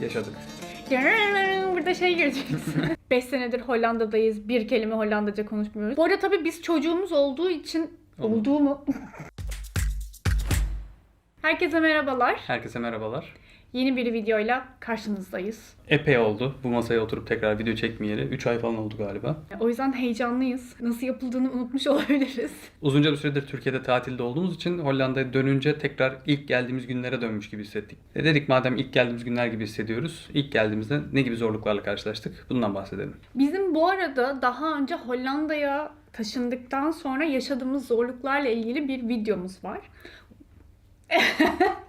yaşadık. Burada şey gireceksin. 5 senedir Hollanda'dayız. Bir kelime Hollandaca konuşmuyoruz. Bu arada tabii biz çocuğumuz olduğu için... Oldu. Olduğu mu? Herkese merhabalar. Herkese merhabalar. Yeni bir videoyla karşınızdayız. Epey oldu bu masaya oturup tekrar video çekmeyeli. 3 ay falan oldu galiba. O yüzden heyecanlıyız. Nasıl yapıldığını unutmuş olabiliriz. Uzunca bir süredir Türkiye'de tatilde olduğumuz için Hollanda'ya dönünce tekrar ilk geldiğimiz günlere dönmüş gibi hissettik. E dedik madem ilk geldiğimiz günler gibi hissediyoruz. İlk geldiğimizde ne gibi zorluklarla karşılaştık? Bundan bahsedelim. Bizim bu arada daha önce Hollanda'ya taşındıktan sonra yaşadığımız zorluklarla ilgili bir videomuz var.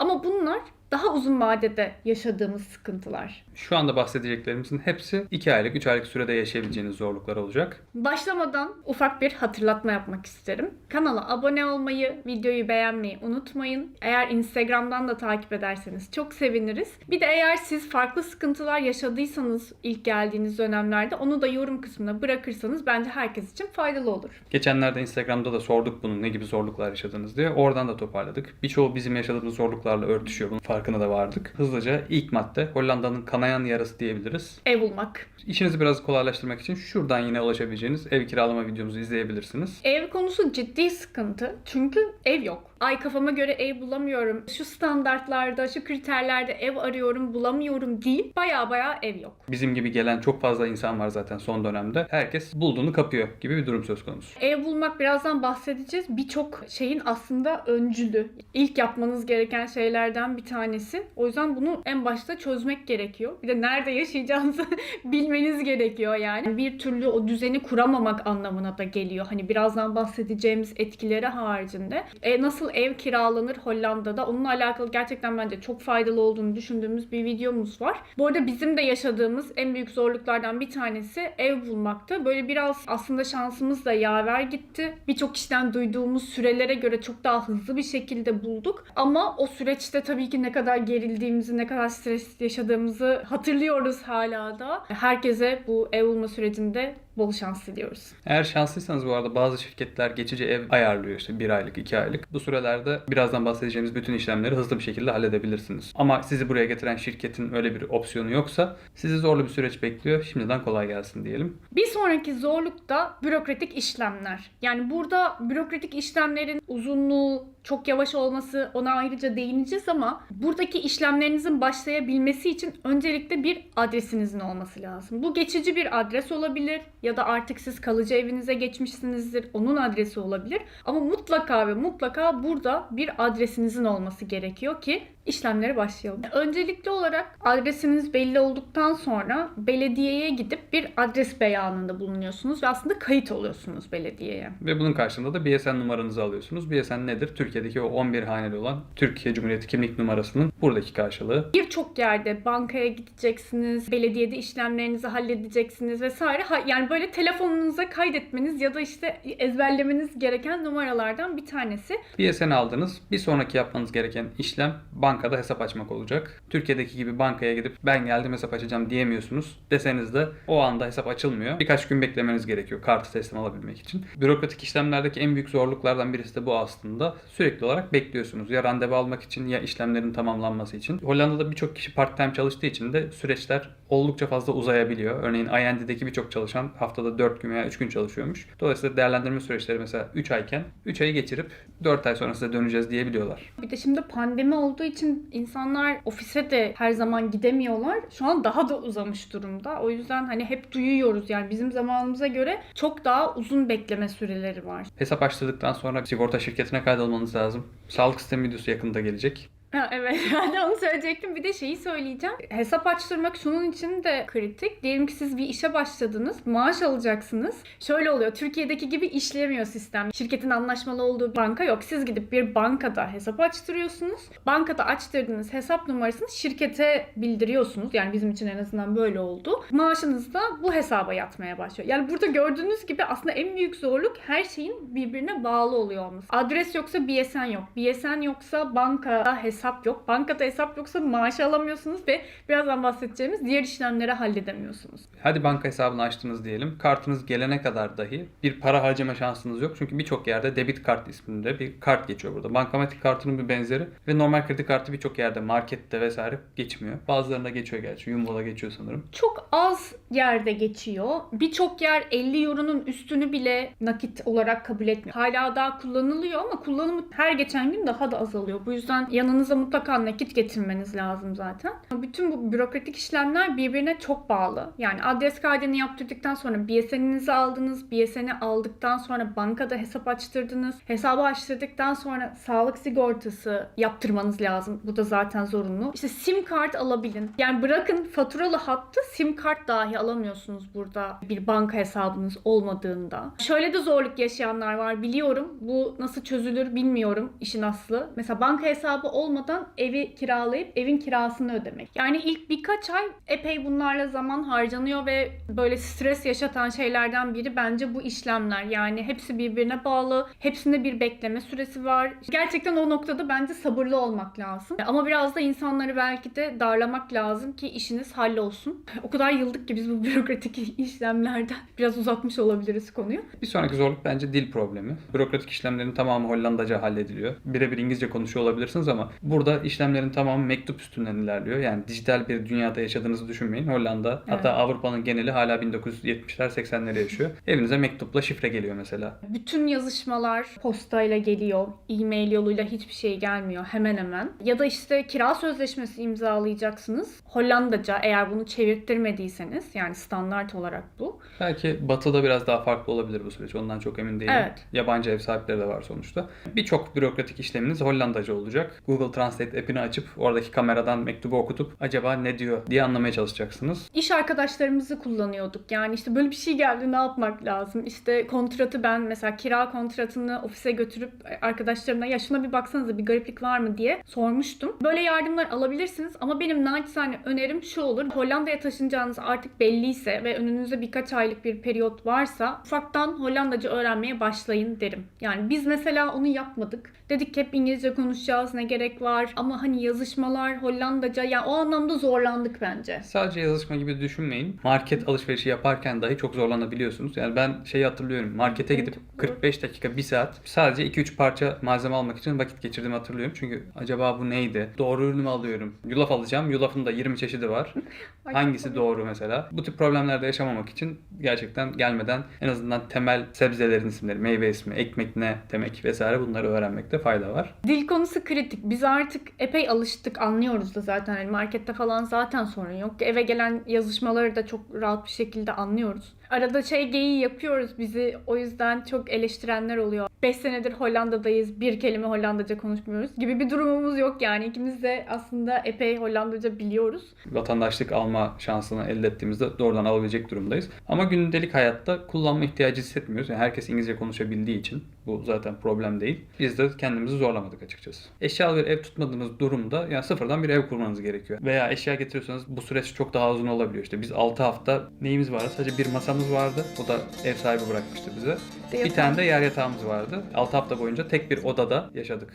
Ama bunlar daha uzun vadede yaşadığımız sıkıntılar. Şu anda bahsedeceklerimizin hepsi 2 aylık, 3 aylık sürede yaşayabileceğiniz zorluklar olacak. Başlamadan ufak bir hatırlatma yapmak isterim. Kanala abone olmayı, videoyu beğenmeyi unutmayın. Eğer Instagram'dan da takip ederseniz çok seviniriz. Bir de eğer siz farklı sıkıntılar yaşadıysanız ilk geldiğiniz dönemlerde onu da yorum kısmına bırakırsanız bence herkes için faydalı olur. Geçenlerde Instagram'da da sorduk bunun ne gibi zorluklar yaşadınız diye. Oradan da toparladık. Birçoğu bizim yaşadığımız zorluklarla örtüşüyor. Bunun farkına da vardık. Hızlıca ilk madde Hollanda'nın kanayan yarası diyebiliriz. Ev bulmak. İşinizi biraz kolaylaştırmak için şuradan yine ulaşabileceğiniz ev kiralama videomuzu izleyebilirsiniz. Ev konusu ciddi sıkıntı. Çünkü ev yok. Ay kafama göre ev bulamıyorum. Şu standartlarda, şu kriterlerde ev arıyorum, bulamıyorum değil. Baya baya ev yok. Bizim gibi gelen çok fazla insan var zaten son dönemde. Herkes bulduğunu kapıyor gibi bir durum söz konusu. Ev bulmak birazdan bahsedeceğiz. Birçok şeyin aslında öncülü. İlk yapmanız gereken şeylerden bir tanesi. O yüzden bunu en başta çözmek gerekiyor. Bir de nerede yaşayacağınızı bilmeniz gerekiyor yani. Bir türlü o düzeni kuramamak anlamına da geliyor. Hani birazdan bahsedeceğimiz etkileri haricinde. E, nasıl ev kiralanır Hollanda'da? Onunla alakalı gerçekten bence çok faydalı olduğunu düşündüğümüz bir videomuz var. Bu arada bizim de yaşadığımız en büyük zorluklardan bir tanesi ev bulmakta. Böyle biraz aslında şansımız da yaver gitti. Birçok kişiden duyduğumuz sürelere göre çok daha hızlı bir şekilde bulduk. Ama o süreçte tabii ki ne kadar gerildiğimizi, ne kadar stres yaşadığımızı hatırlıyoruz hala da. Herkese bu ev bulma sürecinde bol şans diliyoruz. Eğer şanslıysanız bu arada bazı şirketler geçici ev ayarlıyor işte bir aylık, iki aylık. Bu sürelerde birazdan bahsedeceğimiz bütün işlemleri hızlı bir şekilde halledebilirsiniz. Ama sizi buraya getiren şirketin öyle bir opsiyonu yoksa sizi zorlu bir süreç bekliyor. Şimdiden kolay gelsin diyelim. Bir sonraki zorluk da bürokratik işlemler. Yani burada bürokratik işlemlerin uzunluğu, çok yavaş olması ona ayrıca değineceğiz ama buradaki işlemlerinizin başlayabilmesi için öncelikle bir adresinizin olması lazım. Bu geçici bir adres olabilir ya da artık siz kalıcı evinize geçmişsinizdir. Onun adresi olabilir. Ama mutlaka ve mutlaka burada bir adresinizin olması gerekiyor ki işlemlere başlayalım. Öncelikli olarak adresiniz belli olduktan sonra belediyeye gidip bir adres beyanında bulunuyorsunuz ve aslında kayıt oluyorsunuz belediyeye. Ve bunun karşılığında da BSN numaranızı alıyorsunuz. BSN nedir? Türkiye'deki o 11 haneli olan Türkiye Cumhuriyeti kimlik numarasının buradaki karşılığı. Birçok yerde bankaya gideceksiniz, belediyede işlemlerinizi halledeceksiniz vesaire. Yani böyle telefonunuza kaydetmeniz ya da işte ezberlemeniz gereken numaralardan bir tanesi. BSN aldınız. Bir sonraki yapmanız gereken işlem bankada hesap açmak olacak. Türkiye'deki gibi bankaya gidip ben geldim hesap açacağım diyemiyorsunuz. Deseniz de o anda hesap açılmıyor. Birkaç gün beklemeniz gerekiyor kartı teslim alabilmek için. Bürokratik işlemlerdeki en büyük zorluklardan birisi de bu aslında. Sürekli olarak bekliyorsunuz. Ya randevu almak için ya işlemlerin tamamlanması için. Hollanda'da birçok kişi part time çalıştığı için de süreçler oldukça fazla uzayabiliyor. Örneğin IND'deki birçok çalışan haftada 4 gün veya 3 gün çalışıyormuş. Dolayısıyla değerlendirme süreçleri mesela 3 ayken 3 ayı geçirip 4 ay sonra size döneceğiz diyebiliyorlar. Bir de şimdi pandemi olduğu için insanlar ofise de her zaman gidemiyorlar. Şu an daha da uzamış durumda. O yüzden hani hep duyuyoruz yani bizim zamanımıza göre çok daha uzun bekleme süreleri var. Hesap açtırdıktan sonra sigorta şirketine kaydolmanız lazım. Sağlık sistemi videosu yakında gelecek. Ha, evet ben de onu söyleyecektim. Bir de şeyi söyleyeceğim. Hesap açtırmak şunun için de kritik. Diyelim ki siz bir işe başladınız. Maaş alacaksınız. Şöyle oluyor. Türkiye'deki gibi işlemiyor sistem. Şirketin anlaşmalı olduğu banka yok. Siz gidip bir bankada hesap açtırıyorsunuz. Bankada açtırdığınız hesap numarasını şirkete bildiriyorsunuz. Yani bizim için en azından böyle oldu. Maaşınız da bu hesaba yatmaya başlıyor. Yani burada gördüğünüz gibi aslında en büyük zorluk her şeyin birbirine bağlı oluyor olması. Adres yoksa BSN yok. BSN yoksa banka hesap hesap yok. Bankada hesap yoksa maaş alamıyorsunuz ve birazdan bahsedeceğimiz diğer işlemleri halledemiyorsunuz. Hadi banka hesabını açtınız diyelim. Kartınız gelene kadar dahi bir para harcama şansınız yok. Çünkü birçok yerde debit kart isminde bir kart geçiyor burada. Bankamatik kartının bir benzeri ve normal kredi kartı birçok yerde markette vesaire geçmiyor. Bazılarında geçiyor gerçi. Jumbo'da geçiyor sanırım. Çok az yerde geçiyor. Birçok yer 50 euronun üstünü bile nakit olarak kabul etmiyor. Hala daha kullanılıyor ama kullanımı her geçen gün daha da azalıyor. Bu yüzden yanınıza mutlaka nakit getirmeniz lazım zaten. Bütün bu bürokratik işlemler birbirine çok bağlı. Yani adres kaydını yaptırdıktan sonra BSN'inizi aldınız. BSN'i aldıktan sonra bankada hesap açtırdınız. Hesabı açtırdıktan sonra sağlık sigortası yaptırmanız lazım. Bu da zaten zorunlu. İşte sim kart alabilin. Yani bırakın faturalı hattı sim kart dahi alamıyorsunuz burada bir banka hesabınız olmadığında. Şöyle de zorluk yaşayanlar var biliyorum. Bu nasıl çözülür bilmiyorum işin aslı. Mesela banka hesabı olmadan evi kiralayıp evin kirasını ödemek. Yani ilk birkaç ay epey bunlarla zaman harcanıyor ve böyle stres yaşatan şeylerden biri bence bu işlemler. Yani hepsi birbirine bağlı. Hepsinde bir bekleme süresi var. Gerçekten o noktada bence sabırlı olmak lazım. Ama biraz da insanları belki de darlamak lazım ki işiniz hallolsun. O kadar yıldık ki biz bu bürokratik işlemlerden biraz uzatmış olabiliriz konuyu. Bir sonraki zorluk bence dil problemi. Bürokratik işlemlerin tamamı Hollandaca hallediliyor. Birebir İngilizce konuşuyor olabilirsiniz ama burada işlemlerin tamamı mektup üstünden ilerliyor. Yani dijital bir dünyada yaşadığınızı düşünmeyin. Hollanda hatta Avrupa'nın geneli hala 1970'ler 80'leri yaşıyor. Evinize mektupla şifre geliyor mesela. Bütün yazışmalar postayla geliyor. E-mail yoluyla hiçbir şey gelmiyor hemen hemen. Ya da işte kira sözleşmesi imzalayacaksınız. Hollandaca eğer bunu çevirttirmediyseniz yani standart olarak bu. Belki batıda biraz daha farklı olabilir bu süreç. Ondan çok emin değilim. Evet. Yabancı ev sahipleri de var sonuçta. Birçok bürokratik işleminiz Hollandaca olacak. Google Translate app'ini açıp oradaki kameradan mektubu okutup acaba ne diyor diye anlamaya çalışacaksınız. İş arkadaşlarımızı kullanıyorduk. Yani işte böyle bir şey geldi ne yapmak lazım? İşte kontratı ben mesela kira kontratını ofise götürüp arkadaşlarımla ya şuna bir baksanıza bir gariplik var mı diye sormuştum. Böyle yardımlar alabilirsiniz ama benim naçizane önerim şu olur. Hollanda'ya taşınacağınız artık belliyse ve önünüzde birkaç aylık bir periyot varsa ufaktan Hollandaca öğrenmeye başlayın derim. Yani biz mesela onu yapmadık. Dedik hep İngilizce konuşacağız ne gerek var ama hani yazışmalar Hollandaca yani o anlamda zorlandık bence. Sadece yazışma gibi düşünmeyin. Market alışverişi yaparken dahi çok zorlanabiliyorsunuz. Yani ben şeyi hatırlıyorum. Markete gidip doğru. 45 dakika, 1 saat sadece 2-3 parça malzeme almak için vakit geçirdiğimi hatırlıyorum. Çünkü acaba bu neydi? Doğru ürünü mü alıyorum? Yulaf alacağım. Yulafın da 20 çeşidi var. Hangisi doğru mesela? Bu tip problemlerde yaşamamak için gerçekten gelmeden en azından temel sebzelerin isimleri, meyve ismi, ekmek ne demek vesaire bunları öğrenmekte fayda var. Dil konusu kritik. Biz artık epey alıştık, anlıyoruz da zaten. Hani markette falan zaten sorun yok. Eve gelen yazışmaları da çok rahat bir şekilde anlıyoruz. Arada şey geyiği yapıyoruz bizi. O yüzden çok eleştirenler oluyor. 5 senedir Hollanda'dayız. Bir kelime Hollandaca konuşmuyoruz gibi bir durumumuz yok yani. İkimiz de aslında epey Hollandaca biliyoruz. vatandaşlık alma şansını elde ettiğimizde doğrudan alabilecek durumdayız. Ama gündelik hayatta kullanma ihtiyacı hissetmiyoruz. Yani herkes İngilizce konuşabildiği için bu zaten problem değil. Biz de kendimizi zorlamadık açıkçası. Eşyalı bir ev tutmadığınız durumda yani sıfırdan bir ev kurmanız gerekiyor. Veya eşya getiriyorsanız bu süreç çok daha uzun olabiliyor. İşte biz 6 hafta neyimiz vardı? Sadece bir masamız vardı. O da ev sahibi bırakmıştı bize. Bir tane de yer yatağımız vardı. 6 hafta boyunca tek bir odada yaşadık.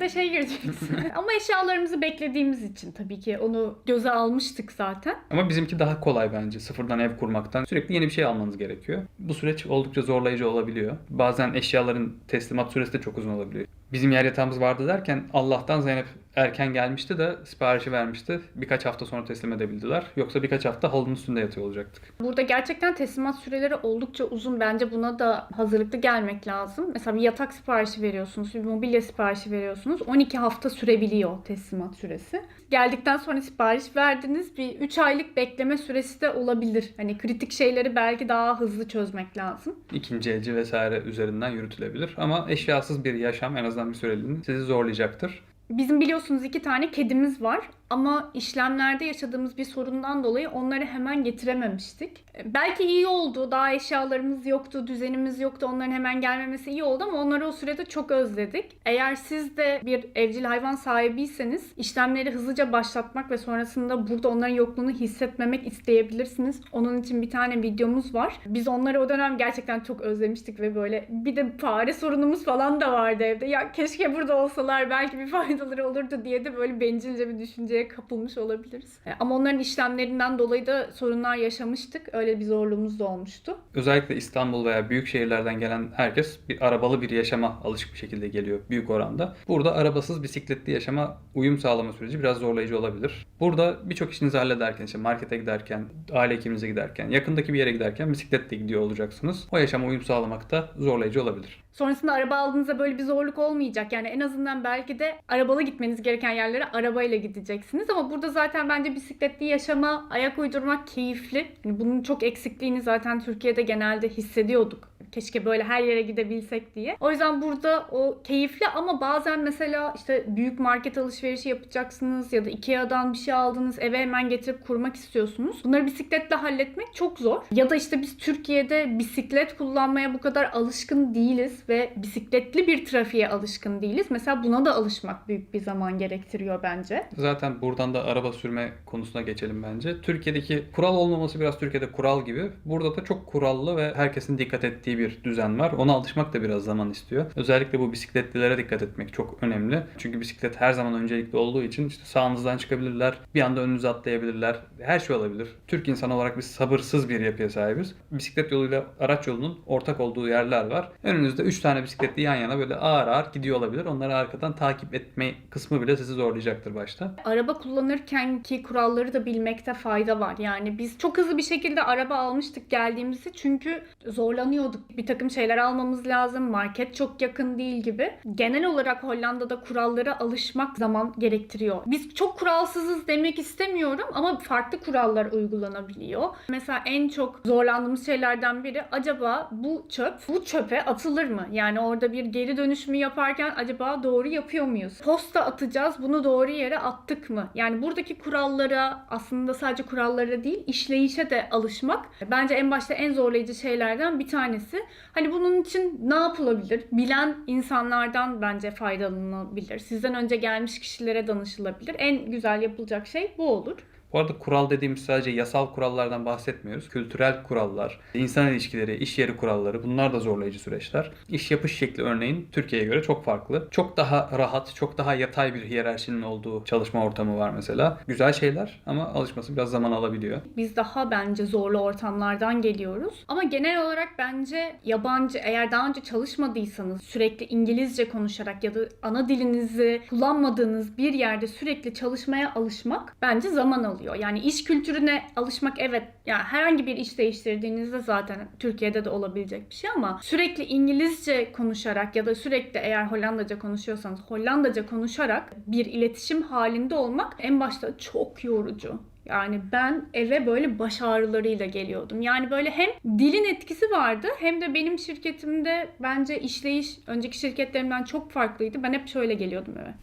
Burada şey göreceksin. Ama eşyalarımızı beklediğimiz için tabii ki onu göze almıştık zaten. Ama bizimki daha kolay bence sıfırdan ev kurmaktan. Sürekli yeni bir şey almanız gerekiyor. Bu süreç oldukça zorlayıcı olabiliyor. Bazen eşyaların teslimat süresi de çok uzun olabiliyor. Bizim yer yatağımız vardı derken Allah'tan Zeynep erken gelmişti de siparişi vermişti. Birkaç hafta sonra teslim edebildiler. Yoksa birkaç hafta halının üstünde yatıyor olacaktık. Burada gerçekten teslimat süreleri oldukça uzun. Bence buna da hazırlıklı gelmek lazım. Mesela bir yatak siparişi veriyorsunuz, bir mobilya siparişi veriyorsunuz. 12 hafta sürebiliyor teslimat süresi. Geldikten sonra sipariş verdiniz. Bir 3 aylık bekleme süresi de olabilir. Hani kritik şeyleri belki daha hızlı çözmek lazım. İkinci elci vesaire üzerinden yürütülebilir. Ama eşyasız bir yaşam en azından bir süreliğine sizi zorlayacaktır. Bizim biliyorsunuz iki tane kedimiz var. Ama işlemlerde yaşadığımız bir sorundan dolayı onları hemen getirememiştik. Belki iyi oldu. Daha eşyalarımız yoktu, düzenimiz yoktu. Onların hemen gelmemesi iyi oldu ama onları o sürede çok özledik. Eğer siz de bir evcil hayvan sahibiyseniz işlemleri hızlıca başlatmak ve sonrasında burada onların yokluğunu hissetmemek isteyebilirsiniz. Onun için bir tane videomuz var. Biz onları o dönem gerçekten çok özlemiştik ve böyle bir de fare sorunumuz falan da vardı evde. Ya keşke burada olsalar belki bir faydaları olurdu diye de böyle bencilce bir düşünceye kapılmış olabiliriz. E, Ama onların işlemlerinden dolayı da sorunlar yaşamıştık. Öyle bir zorluğumuz da olmuştu. Özellikle İstanbul veya büyük şehirlerden gelen herkes bir arabalı bir yaşama alışık bir şekilde geliyor büyük oranda. Burada arabasız bisikletli yaşama uyum sağlama süreci biraz zorlayıcı olabilir. Burada birçok işinizi hallederken işte markete giderken, aile hekiminize giderken, yakındaki bir yere giderken bisikletle gidiyor olacaksınız. O yaşama uyum sağlamak da zorlayıcı olabilir. Sonrasında araba aldığınızda böyle bir zorluk olmayacak. Yani en azından belki de arabalı gitmeniz gereken yerlere arabayla gideceksiniz. Ama burada zaten bence bisikletli yaşama, ayak uydurmak keyifli. Yani bunun çok eksikliğini zaten Türkiye'de genelde hissediyorduk. Keşke böyle her yere gidebilsek diye. O yüzden burada o keyifli ama bazen mesela işte büyük market alışverişi yapacaksınız ya da Ikea'dan bir şey aldınız eve hemen getirip kurmak istiyorsunuz. Bunları bisikletle halletmek çok zor. Ya da işte biz Türkiye'de bisiklet kullanmaya bu kadar alışkın değiliz ve bisikletli bir trafiğe alışkın değiliz. Mesela buna da alışmak büyük bir zaman gerektiriyor bence. Zaten buradan da araba sürme konusuna geçelim bence. Türkiye'deki kural olmaması biraz Türkiye'de kural gibi. Burada da çok kurallı ve herkesin dikkat ettiği bir düzen var. Ona alışmak da biraz zaman istiyor. Özellikle bu bisikletlilere dikkat etmek çok önemli. Çünkü bisiklet her zaman öncelikli olduğu için işte sağınızdan çıkabilirler, bir anda önünüze atlayabilirler. Her şey olabilir. Türk insan olarak biz sabırsız bir yapıya sahibiz. Bisiklet yoluyla araç yolunun ortak olduğu yerler var. Önünüzde 3 tane bisikletli yan yana böyle ağır ağır gidiyor olabilir. Onları arkadan takip etme kısmı bile sizi zorlayacaktır başta. Araba kullanırken ki kuralları da bilmekte fayda var. Yani biz çok hızlı bir şekilde araba almıştık geldiğimizde çünkü zorlanıyorduk. Bir takım şeyler almamız lazım. Market çok yakın değil gibi. Genel olarak Hollanda'da kurallara alışmak zaman gerektiriyor. Biz çok kuralsızız demek istemiyorum ama farklı kurallar uygulanabiliyor. Mesela en çok zorlandığımız şeylerden biri acaba bu çöp bu çöpe atılır mı? Yani orada bir geri dönüşümü yaparken acaba doğru yapıyor muyuz? Posta atacağız bunu doğru yere attık mı? Yani buradaki kurallara aslında sadece kurallara değil işleyişe de alışmak bence en başta en zorlayıcı şeylerden bir tanesi. Hani bunun için ne yapılabilir? Bilen insanlardan bence faydalanılabilir. Sizden önce gelmiş kişilere danışılabilir. En güzel yapılacak şey bu olur. Bu arada kural dediğimiz sadece yasal kurallardan bahsetmiyoruz. Kültürel kurallar, insan ilişkileri, iş yeri kuralları bunlar da zorlayıcı süreçler. İş yapış şekli örneğin Türkiye'ye göre çok farklı. Çok daha rahat, çok daha yatay bir hiyerarşinin olduğu çalışma ortamı var mesela. Güzel şeyler ama alışması biraz zaman alabiliyor. Biz daha bence zorlu ortamlardan geliyoruz. Ama genel olarak bence yabancı eğer daha önce çalışmadıysanız sürekli İngilizce konuşarak ya da ana dilinizi kullanmadığınız bir yerde sürekli çalışmaya alışmak bence zaman alıyor. Yani iş kültürüne alışmak evet yani herhangi bir iş değiştirdiğinizde zaten Türkiye'de de olabilecek bir şey ama sürekli İngilizce konuşarak ya da sürekli eğer Hollandaca konuşuyorsanız Hollandaca konuşarak bir iletişim halinde olmak en başta çok yorucu. Yani ben eve böyle baş ağrılarıyla geliyordum. Yani böyle hem dilin etkisi vardı hem de benim şirketimde bence işleyiş önceki şirketlerimden çok farklıydı. Ben hep şöyle geliyordum eve.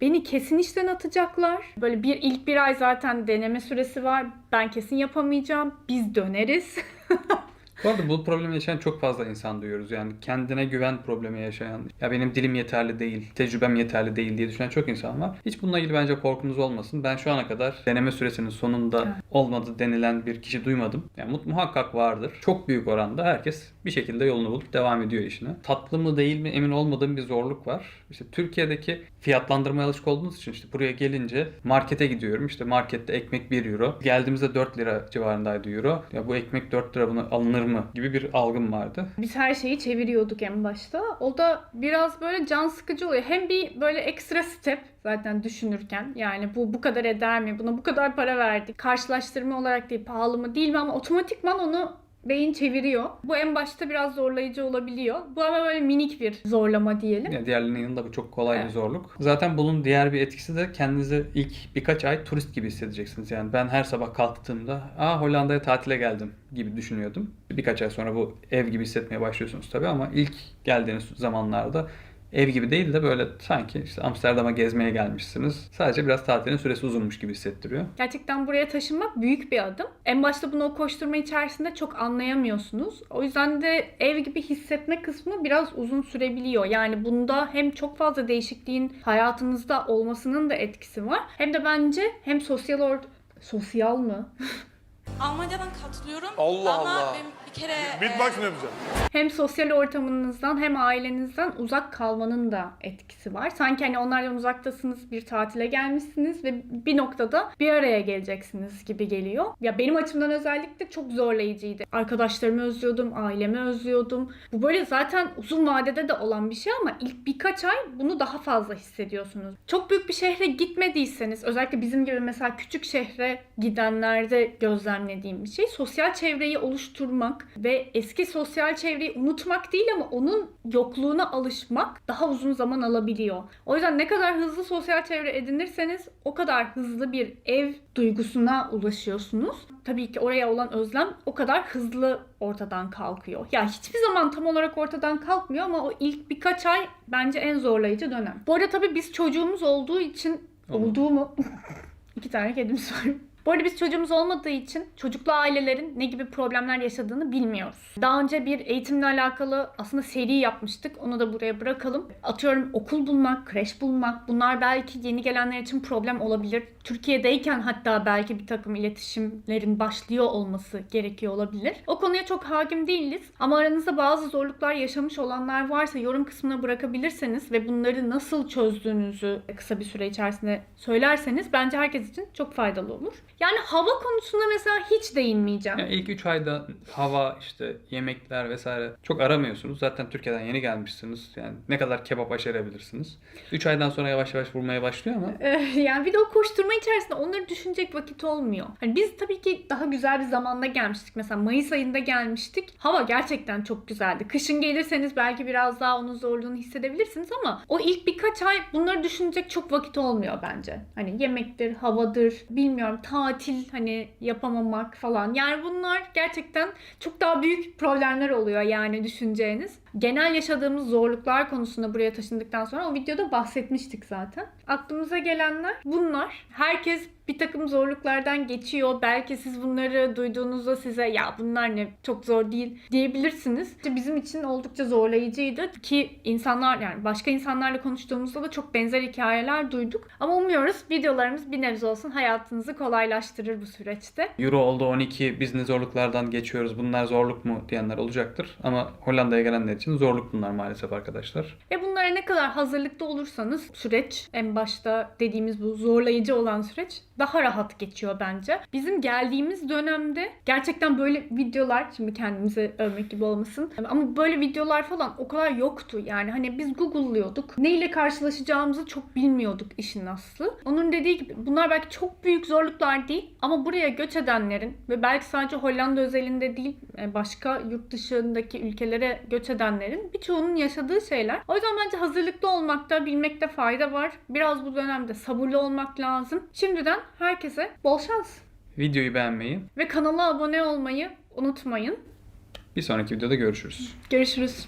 Beni kesin işten atacaklar. Böyle bir ilk bir ay zaten deneme süresi var. Ben kesin yapamayacağım. Biz döneriz. Bu arada bu problemi yaşayan çok fazla insan duyuyoruz. Yani kendine güven problemi yaşayan, ya benim dilim yeterli değil, tecrübem yeterli değil diye düşünen çok insan var. Hiç bununla ilgili bence korkunuz olmasın. Ben şu ana kadar deneme süresinin sonunda Evet. olmadı denilen bir kişi duymadım. Yani mu- muhakkak vardır. Çok büyük oranda herkes bir şekilde yolunu bulup devam ediyor işine. Tatlı mı değil mi emin olmadığım bir zorluk var. İşte Türkiye'deki fiyatlandırmaya alışık olduğunuz için işte buraya gelince markete gidiyorum. İşte markette ekmek 1 euro. Geldiğimizde 4 lira civarındaydı euro. Ya bu ekmek 4 lira bunu alınır mı gibi bir algım vardı. Biz her şeyi çeviriyorduk en başta. O da biraz böyle can sıkıcı oluyor. Hem bir böyle ekstra step zaten düşünürken yani bu bu kadar eder mi? Buna bu kadar para verdik. Karşılaştırma olarak değil pahalı mı değil mi ama otomatikman onu beyin çeviriyor. Bu en başta biraz zorlayıcı olabiliyor. Bu ama böyle minik bir zorlama diyelim. Yani diğerlerinin yanında bu çok kolay bir Evet. zorluk. Zaten bunun diğer bir etkisi de kendinizi ilk birkaç ay turist gibi hissedeceksiniz. Yani ben her sabah kalktığımda aa Hollanda'ya tatile geldim gibi düşünüyordum. Birkaç ay sonra bu ev gibi hissetmeye başlıyorsunuz tabii ama ilk geldiğiniz zamanlarda Ev gibi değil de böyle sanki işte Amsterdam'a gezmeye gelmişsiniz. Sadece biraz tatilin süresi uzunmuş gibi hissettiriyor. Gerçekten buraya taşınmak büyük bir adım. En başta bunu o koşturma içerisinde çok anlayamıyorsunuz. O yüzden de ev gibi hissetme kısmı biraz uzun sürebiliyor. Yani bunda hem çok fazla değişikliğin hayatınızda olmasının da etkisi var. Hem de bence hem sosyal or sosyal mı? Almanya'dan katılıyorum. Allah ama Allah. benim kere Beatbox e, mı yapacağım? hem sosyal ortamınızdan hem ailenizden uzak kalmanın da etkisi var. Sanki hani onlardan uzaktasınız, bir tatile gelmişsiniz ve bir noktada bir araya geleceksiniz gibi geliyor. Ya benim açımdan özellikle çok zorlayıcıydı. Arkadaşlarımı özlüyordum, ailemi özlüyordum. Bu böyle zaten uzun vadede de olan bir şey ama ilk birkaç ay bunu daha fazla hissediyorsunuz. Çok büyük bir şehre gitmediyseniz, özellikle bizim gibi mesela küçük şehre gidenlerde gözlemlediğim bir şey sosyal çevreyi oluşturmak ve eski sosyal çevreyi unutmak değil ama onun yokluğuna alışmak daha uzun zaman alabiliyor. O yüzden ne kadar hızlı sosyal çevre edinirseniz o kadar hızlı bir ev duygusuna ulaşıyorsunuz. Tabii ki oraya olan özlem o kadar hızlı ortadan kalkıyor. Ya hiçbir zaman tam olarak ortadan kalkmıyor ama o ilk birkaç ay bence en zorlayıcı dönem. Bu arada tabii biz çocuğumuz olduğu için Olmadı. olduğu mu? İki tane kedimiz var. Bu arada biz çocuğumuz olmadığı için çocuklu ailelerin ne gibi problemler yaşadığını bilmiyoruz. Daha önce bir eğitimle alakalı aslında seri yapmıştık. Onu da buraya bırakalım. Atıyorum okul bulmak, kreş bulmak bunlar belki yeni gelenler için problem olabilir. Türkiye'deyken hatta belki bir takım iletişimlerin başlıyor olması gerekiyor olabilir. O konuya çok hakim değiliz. Ama aranızda bazı zorluklar yaşamış olanlar varsa yorum kısmına bırakabilirseniz ve bunları nasıl çözdüğünüzü kısa bir süre içerisinde söylerseniz bence herkes için çok faydalı olur. Yani hava konusunda mesela hiç değinmeyeceğim. Yani ilk 3 ayda hava işte yemekler vesaire çok aramıyorsunuz. Zaten Türkiye'den yeni gelmişsiniz. Yani ne kadar kebap aşerebilirsiniz. 3 aydan sonra yavaş yavaş vurmaya başlıyor ama Eh, yani bir de o koşturma içerisinde onları düşünecek vakit olmuyor. Hani biz tabii ki daha güzel bir zamanda gelmiştik. Mesela Mayıs ayında gelmiştik. Hava gerçekten çok güzeldi. Kışın gelirseniz belki biraz daha onun zorluğunu hissedebilirsiniz ama o ilk birkaç ay bunları düşünecek çok vakit olmuyor bence. Hani yemektir, havadır, bilmiyorum tatil hani yapamamak falan. Yani bunlar gerçekten çok daha büyük problemler oluyor yani düşüneceğiniz. Genel yaşadığımız zorluklar konusunda buraya taşındıktan sonra o videoda bahsetmiştik zaten. Aklımıza gelenler bunlar. Herkes bir takım zorluklardan geçiyor. Belki siz bunları duyduğunuzda size ya bunlar ne çok zor değil diyebilirsiniz. İşte bizim için oldukça zorlayıcıydı ki insanlar yani başka insanlarla konuştuğumuzda da çok benzer hikayeler duyduk. Ama umuyoruz videolarımız bir nebze olsun hayatınızı kolaylaştırır bu süreçte. Euro oldu 12 biz ne zorluklardan geçiyoruz bunlar zorluk mu diyenler olacaktır. Ama Hollanda'ya gelenler için zorluk bunlar maalesef arkadaşlar. Ve bunlara ne kadar hazırlıklı olursanız süreç en başta dediğimiz bu zorlayıcı olan süreç daha rahat geçiyor bence. Bizim geldiğimiz dönemde gerçekten böyle videolar şimdi kendimize övmek gibi olmasın ama böyle videolar falan o kadar yoktu yani hani biz Google'lıyorduk. Neyle karşılaşacağımızı çok bilmiyorduk işin aslı. Onun dediği gibi bunlar belki çok büyük zorluklar değil ama buraya göç edenlerin ve belki sadece Hollanda özelinde değil e, başka yurt dışındaki ülkelere göç edenlerin birçoğunun yaşadığı şeyler. O yüzden bence hazırlıklı olmakta, bilmekte fayda var. Biraz bu dönemde sabırlı olmak lazım. Şimdiden herkese bol şans. Videoyu beğenmeyi Ve kanala abone olmayı unutmayın. bir sonraki videoda görüşürüz. Görüşürüz.